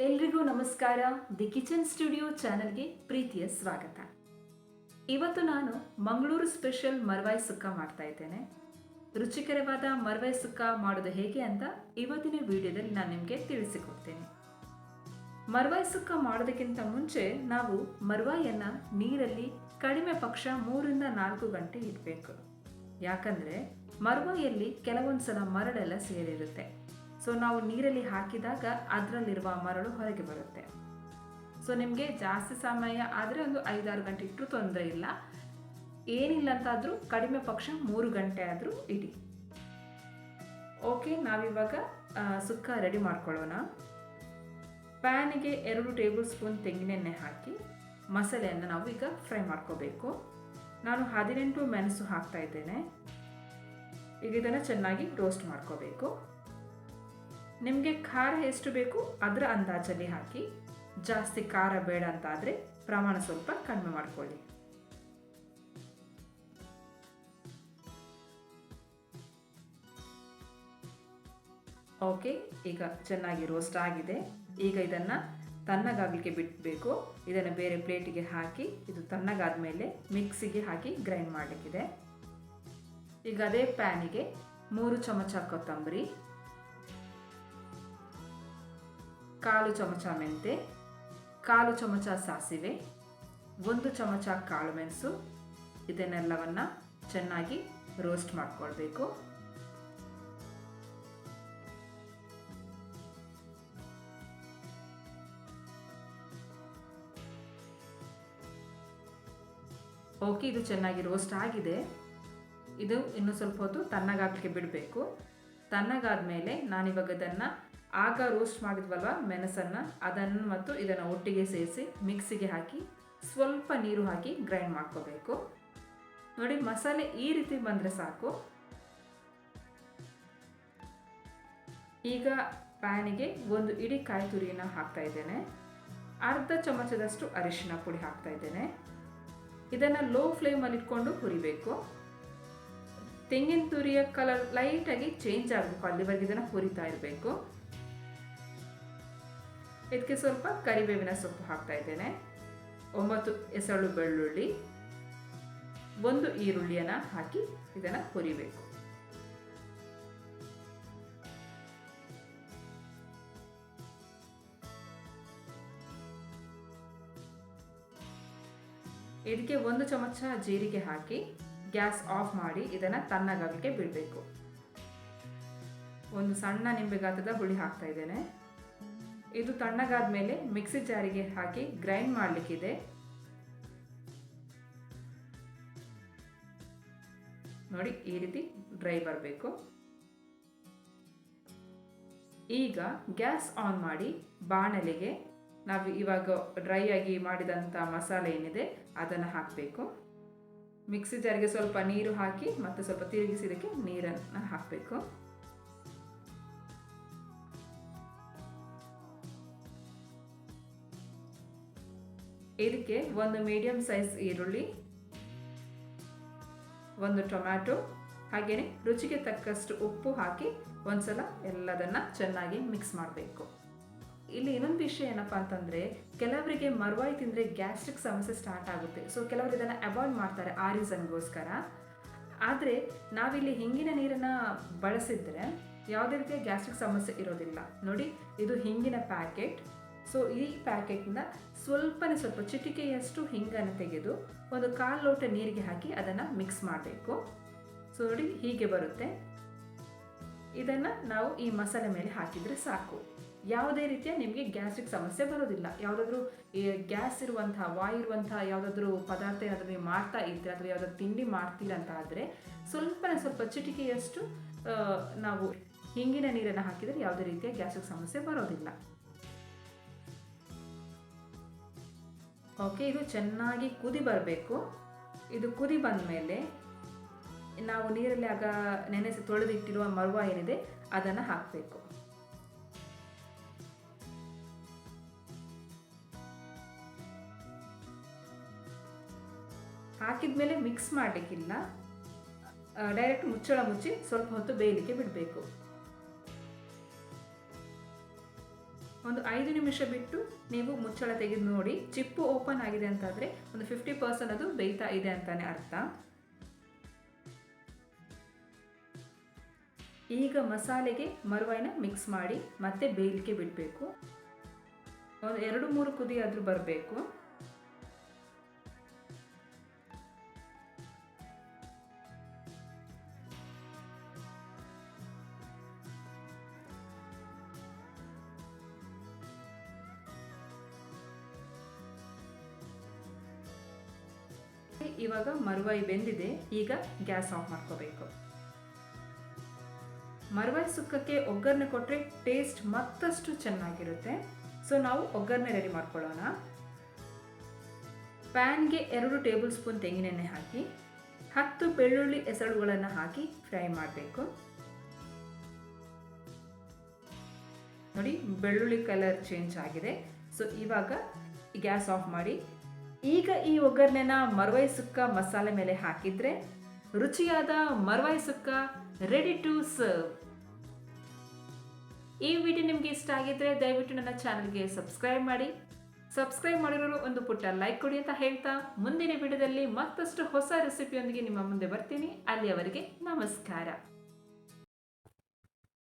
ಎಲ್ರಿಗೂ ನಮಸ್ಕಾರ. The kitchen studio ಚಾನೆಲ್ಗೆ ಪ್ರೀತಿಯ ಸ್ವಾಗತ. ಇವತ್ತು ನಾನು ಮಂಗಳೂರು ಸ್ಪೆಷಲ್ ಮರವಾಯಿ ಸುಕ್ಕ ಮಾಡ್ತಾ ಇದ್ದೇನೆ. ರುಚಿಕರವಾದ ಮರವಾಯಿ ಸುಕ್ಕ ಮಾಡೋದು ಹೇಗೆ ಅಂತ ಇವತ್ತಿನ ವಿಡಿಯೋದಲ್ಲಿ ನಾನು ನಿಮಗೆ ತಿಳಿಸಿಕೊಡ್ತೇನೆ. ಮರವಾಯಿ ಸುಕ್ಕ ಮಾಡೋದಕ್ಕಿಂತ ಮುಂಚೆ ನಾವು ಮರ್ವಾಯಿಯನ್ನು ನೀರಲ್ಲಿ ಕಡಿಮೆ ಪಕ್ಷ ಮೂರಿಂದ ನಾಲ್ಕು ಗಂಟೆ ಇಡಬೇಕು. ಯಾಕಂದರೆ ಮರ್ವಾಯಿಯಲ್ಲಿ ಕೆಲವೊಂದು ಸಲ ಮರಳೆಲ್ಲ ಸೇರಿರುತ್ತೆ. ಸೊ ನಾವು ನೀರಲ್ಲಿ ಹಾಕಿದಾಗ ಅದರಲ್ಲಿರುವ ಮರಳು ಹೊರಗೆ ಬರುತ್ತೆ. ಸೊ ನಿಮಗೆ ಜಾಸ್ತಿ ಸಮಯ ಆದರೆ ಒಂದು ಐದಾರು ಗಂಟೆ ಇಟ್ಟರು ತೊಂದರೆ ಇಲ್ಲ. ಏನಿಲ್ಲ ಅಂತಾದರೂ ಕಡಿಮೆ ಪಕ್ಷ ಮೂರು ಗಂಟೆ ಆದರೂ ಇಡಿ. ಓಕೆ ನಾವಿವಾಗ ಸುಕ್ಕ ರೆಡಿ ಮಾಡ್ಕೊಳ್ಳೋಣ. ಪ್ಯಾನಿಗೆ ಎರಡು ಟೇಬಲ್ ಸ್ಪೂನ್ ತೆಂಗಿನೆಣ್ಣೆ ಹಾಕಿ ಮಸಾಲೆಯನ್ನು ನಾವು ಈಗ ಫ್ರೈ ಮಾಡ್ಕೋಬೇಕು. ನಾನು ಹದಿನೆಂಟು ಮೆಣಸು ಹಾಕ್ತಾ ಇದ್ದೇನೆ. ಈಗ ಇದನ್ನು ಚೆನ್ನಾಗಿ ರೋಸ್ಟ್ ಮಾಡ್ಕೋಬೇಕು. ನಿಮಗೆ ಖಾರ ಎಷ್ಟು ಬೇಕು ಅದರ ಅಂದಾಜಲ್ಲಿ ಹಾಕಿ. ಜಾಸ್ತಿ ಖಾರ ಬೇಡ ಅಂತ ಆದರೆ ಪ್ರಮಾಣ ಸ್ವಲ್ಪ ಕಡಿಮೆ ಮಾಡ್ಕೊಳ್ಳಿ. ಓಕೆ, ಈಗ ಚೆನ್ನಾಗಿ ರೋಸ್ಟ್ ಆಗಿದೆ. ಈಗ ಇದನ್ನು ತಣ್ಣಗಾಗಲಿಕ್ಕೆ ಬಿಡಬೇಕು ಇದನ್ನು ಬೇರೆ ಪ್ಲೇಟಿಗೆ ಹಾಕಿ, ಇದು ತಣ್ಣಗಾದ ಮೇಲೆ ಮಿಕ್ಸಿಗೆ ಹಾಕಿ ಗ್ರೈಂಡ್ ಮಾಡಲಿಕ್ಕಿದೆ. ಈಗ ಅದೇ ಪ್ಯಾನಿಗೆ ಮೂರು ಚಮಚ ಕೊತ್ತಂಬರಿ ಕಾಲು ಚಮಚ ಮೆಂತೆ, ಕಾಲು ಚಮಚ ಸಾಸಿವೆ, ಒಂದು ಚಮಚ ಕಾಳು ಮೆಣಸು, ಇದನ್ನೆಲ್ಲವನ್ನು ಚೆನ್ನಾಗಿ ರೋಸ್ಟ್ ಮಾಡಿಕೊಳ್ಬೇಕು. ಓಕೆ ಇದು ಚೆನ್ನಾಗಿ ರೋಸ್ಟ್ ಆಗಿದೆ. ಇದು ಇನ್ನು ಸ್ವಲ್ಪ ಹೊತ್ತು ತಣ್ಣಗಾಗಲಿಕ್ಕೆ ಬಿಡಬೇಕು. ತಣ್ಣಗಾದ ಮೇಲೆ ನಾನಿವಾಗ ಇದನ್ನು ಆಗ ರೋಸ್ಟ್ ಮಾಡಿದ್ವಲ್ವ ಮೆಣಸನ್ನು? ಅದನ್ನು ಮತ್ತು ಇದನ್ನು ಒಟ್ಟಿಗೆ ಸೇರಿಸಿ ಮಿಕ್ಸಿಗೆ ಹಾಕಿ ಸ್ವಲ್ಪ ನೀರು ಹಾಕಿ ಗ್ರೈಂಡ್ ಮಾಡ್ಕೋಬೇಕು. ನೋಡಿ ಮಸಾಲೆ ಈ ರೀತಿ ಬಂದರೆ ಸಾಕು. ಈಗ ಪ್ಯಾನಿಗೆ ಒಂದು ಇಡೀ ಕಾಯಿ ತುರಿಯನ್ನು ಹಾಕ್ತಾ ಇದ್ದೇನೆ. ಅರ್ಧ ಚಮಚದಷ್ಟು ಅರಿಶಿನ ಪುಡಿ ಹಾಕ್ತಾ ಇದ್ದೇನೆ. ಇದನ್ನು ಲೋ ಫ್ಲೇಮಲ್ಲಿ ಇಟ್ಕೊಂಡು ಹುರಿಬೇಕು. ತೆಂಗಿನ ತುರಿಯ ಕಲರ್ ಲೈಟಾಗಿ ಚೇಂಜ್ ಆಗಬೇಕು. ಅಲ್ಲಿವರೆಗೆ ಇದನ್ನು ಹುರಿತಾ ಇರಬೇಕು. ಇದಕ್ಕೆ ಸ್ವಲ್ಪ ಕರಿಬೇವಿನ ಸೊಪ್ಪು ಹಾಕ್ತಾ ಇದ್ದೇನೆ. ಒಂಬತ್ತು ಎಸಳು ಬೆಳ್ಳುಳ್ಳಿ, ಒಂದು ಈರುಳ್ಳಿಯನ್ನು ಹಾಕಿ ಇದನ್ನು ಹುರಿಬೇಕು. ಇದಕ್ಕೆ ಒಂದು ಚಮಚ ಜೀರಿಗೆ ಹಾಕಿ ಗ್ಯಾಸ್ ಆಫ್ ಮಾಡಿ ಇದನ್ನು ತಣ್ಣಗಾಗಲಿಕ್ಕೆ ಬಿಡಬೇಕು. ಒಂದು ಸಣ್ಣ ನಿಂಬೆ ಗಾತ್ರದ ಹುಳಿ ಹಾಕ್ತಾ ಇದ್ದೇನೆ. ಇದು ತಣ್ಣಗಾದ ಮೇಲೆ ಮಿಕ್ಸಿ ಜಾರಿಗೆ ಹಾಕಿ ಗ್ರೈಂಡ್ ಮಾಡಲಿಕ್ಕಿದೆ. ನೋಡಿ, ಈ ರೀತಿ ಡ್ರೈ ಬರಬೇಕು. ಈಗ ಗ್ಯಾಸ್ ಆನ್ ಮಾಡಿ ಬಾಣಲೆಗೆ ನಾವು ಇವಾಗ ಡ್ರೈ ಆಗಿ ಮಾಡಿದಂಥ ಮಸಾಲೆ ಏನಿದೆ, ಅದನ್ನು ಹಾಕಬೇಕು. ಮಿಕ್ಸಿ ಜಾರಿಗೆ ಸ್ವಲ್ಪ ನೀರು ಹಾಕಿ ಮತ್ತು ಸ್ವಲ್ಪ ತಿರುಗಿಸಿದಕ್ಕೆ ನೀರನ್ನು ಹಾಕಬೇಕು. ಇದಕ್ಕೆ ಒಂದು ಮೀಡಿಯಂ ಸೈಜ್ ಈರುಳ್ಳಿ, ಒಂದು ಟೊಮ್ಯಾಟೊ ಹಾಗೇನೆ ರುಚಿಗೆ ತಕ್ಕಷ್ಟು ಉಪ್ಪು ಹಾಕಿ ಒಂದ್ಸಲ ಎಲ್ಲದನ್ನು ಚೆನ್ನಾಗಿ ಮಿಕ್ಸ್ ಮಾಡಬೇಕು. ಇಲ್ಲಿ ಇನ್ನೊಂದು ವಿಷಯ ಏನಪ್ಪ ಅಂತಂದರೆ, ಕೆಲವರಿಗೆ ಮರವಾಯಿ ತಿಂದರೆ ಗ್ಯಾಸ್ಟ್ರಿಕ್ ಸಮಸ್ಯೆ ಸ್ಟಾರ್ಟ್ ಆಗುತ್ತೆ. ಸೊ ಕೆಲವರು ಇದನ್ನು ಅವಾಯ್ಡ್ ಮಾಡ್ತಾರೆ ಆ ರೀಸನ್ಗೋಸ್ಕರ ಆದರೆ, ನಾವಿಲ್ಲಿ ಹಿಂಗಿನ ನೀರನ್ನು ಬಳಸಿದರೆ ಯಾವುದೇ ರೀತಿಯ ಗ್ಯಾಸ್ಟ್ರಿಕ್ ಸಮಸ್ಯೆ ಇರೋದಿಲ್ಲ. ನೋಡಿ, ಇದು ಹಿಂಗಿನ ಪ್ಯಾಕೆಟ್ ಸೊ ಈ ಪ್ಯಾಕೆಟ್ನ ಸ್ವಲ್ಪನೇ ಸ್ವಲ್ಪ ಚಿಟಿಕೆಯಷ್ಟು ಹಿಂಗನ್ನು ತೆಗೆದು ಒಂದು ಕಾಲು ಲೋಟ ನೀರಿಗೆ ಹಾಕಿ ಅದನ್ನು ಮಿಕ್ಸ್ ಮಾಡಬೇಕು. ಸೊ ನೋಡಿ ಹೀಗೆ ಬರುತ್ತೆ. ಇದನ್ನು ನಾವು ಈ ಮಸಾಲೆ ಮೇಲೆ ಹಾಕಿದರೆ ಸಾಕು. ಯಾವುದೇ ರೀತಿಯ ನಿಮಗೆ ಗ್ಯಾಸ್ಟ್ರಿಕ್ ಸಮಸ್ಯೆ ಬರೋದಿಲ್ಲ. ಯಾವುದಾದ್ರೂ ಗ್ಯಾಸ್ ಇರುವಂತಹ, ವಾಯು ಇರುವಂತಹ ಯಾವುದಾದ್ರೂ ಪದಾರ್ಥ ಏನಾದರೂ ನೀವು ಮಾಡ್ತಾ ಇದ್ದರೆ ಅಥವಾ ಯಾವುದಾದ್ರು ತಿಂಡಿ ಮಾಡ್ತೀರ ಅಂತ ಆದರೆ ಸ್ವಲ್ಪನೇ ಸ್ವಲ್ಪ ಚಿಟಿಕೆಯಷ್ಟು ನಾವು ಹಿಂಗಿನ ನೀರನ್ನು ಹಾಕಿದರೆ ಯಾವುದೇ ರೀತಿಯ ಗ್ಯಾಸ್ಟ್ರಿಕ್ ಸಮಸ್ಯೆ ಬರೋದಿಲ್ಲ. ಓಕೆ ಇದು ಚೆನ್ನಾಗಿ ಕುದಿ ಬರಬೇಕು. ಇದು ಕುದಿ ಬಂದ ಮೇಲೆ ನಾವು ನೀರಲ್ಲಿ ಆಗ ನೆನೆಸಿ ತೊಳೆದಿಟ್ಟಿರುವ ಮರುವ ಏನಿದೆ, ಅದನ್ನು ಹಾಕಬೇಕು. ಹಾಕಿದ ಮೇಲೆ ಮಿಕ್ಸ್ ಮಾಡಲಿಕ್ಕಿಲ್ಲ ಡೈರೆಕ್ಟ್ ಮುಚ್ಚಳ ಮುಚ್ಚಿ ಸ್ವಲ್ಪ ಹೊತ್ತು ಬೇಯಲಿಕ್ಕೆ ಬಿಡಬೇಕು. ಒಂದು ಐದು ನಿಮಿಷ ಬಿಟ್ಟು ನೀವು ಮುಚ್ಚಳ ತೆಗೆದು ನೋಡಿ. ಚಿಪ್ಪು ಓಪನ್ ಆಗಿದೆ ಅಂತಾದರೆ ಒಂದು ಫಿಫ್ಟಿ ಪರ್ಸೆಂಟ್ ಅದು ಬೇಯ್ತಾ ಇದೆ ಅಂತಾನೆ ಅರ್ಥ. ಈಗ ಮಸಾಲೆಗೆ ಮರುವಾಯಿನ ಮಿಕ್ಸ್ ಮಾಡಿ ಮತ್ತೆ ಬೇಯಲಿಕ್ಕೆ ಬಿಡಬೇಕು. ಒಂದು ಎರಡು ಮೂರು ಕುದಿ ಆದರೂ ಬರಬೇಕು. ಇವಾಗ ಮರುವಾಯಿ ಬೆಂದಿದೆ, ಈಗ ಗ್ಯಾಸ್ ಆಫ್ ಮಾಡ್ಕೋಬೇಕು. ಮರುವಾಯಿ ಸುಕ್ಕಕ್ಕೆ ಒಗ್ಗರಣೆ ಕೊಟ್ಟರೆ ಟೇಸ್ಟ್ ಮತ್ತಷ್ಟು ಚೆನ್ನಾಗಿರುತ್ತೆ. ಸೊ, ನಾವು ಒಗ್ಗರಣೆ ರೆಡಿ ಮಾಡ್ಕೊಳ್ಳೋಣ. ಪ್ಯಾನ್ಗೆ ಎರಡು ಟೇಬಲ್ ಸ್ಪೂನ್ ತೆಂಗಿನೆಣ್ಣೆ ಹಾಕಿ, ಹತ್ತು ಬೆಳ್ಳುಳ್ಳಿ ಹೆಸರುಗಳನ್ನು ಹಾಕಿ ಫ್ರೈ ಮಾಡಬೇಕು. ನೋಡಿ, ಬೆಳ್ಳುಳ್ಳಿ ಕಲರ್ ಚೇಂಜ್ ಆಗಿದೆ. ಸೊ, ಇವಾಗ ಗ್ಯಾಸ್ ಆಫ್ ಮಾಡಿ ಈಗ ಈ ಒಗ್ಗರಣೆನ ಮರವೈ ಸುಕ್ಕ ಮಸಾಲೆ ಮೇಲೆ ಹಾಕಿದ್ರೆ ರುಚಿಯಾದ ಮರವಾಯಿ ಸುಕ್ಕ ರೆಡಿ ಟು ಸರ್ವ್ ಈ ವಿಡಿಯೋ ನಿಮಗೆ ಇಷ್ಟ ಆಗಿದ್ರೆ ದಯವಿಟ್ಟು ನನ್ನ ಚಾನಲ್ಗೆ ಸಬ್ಸ್ಕ್ರೈಬ್ ಮಾಡಿ. ಸಬ್ಸ್ಕ್ರೈಬ್ ಮಾಡಿರೋರು ಒಂದು ಪುಟ್ಟ ಲೈಕ್ ಕೊಡಿ ಅಂತ ಹೇಳ್ತಾ ಮುಂದಿನ ವಿಡಿಯೋದಲ್ಲಿ ಮತ್ತಷ್ಟು ಹೊಸ ರೆಸಿಪಿಯೊಂದಿಗೆ ನಿಮ್ಮ ಮುಂದೆ ಬರ್ತೀನಿ. ಅಲ್ಲಿಯವರೆಗೆ ನಮಸ್ಕಾರ.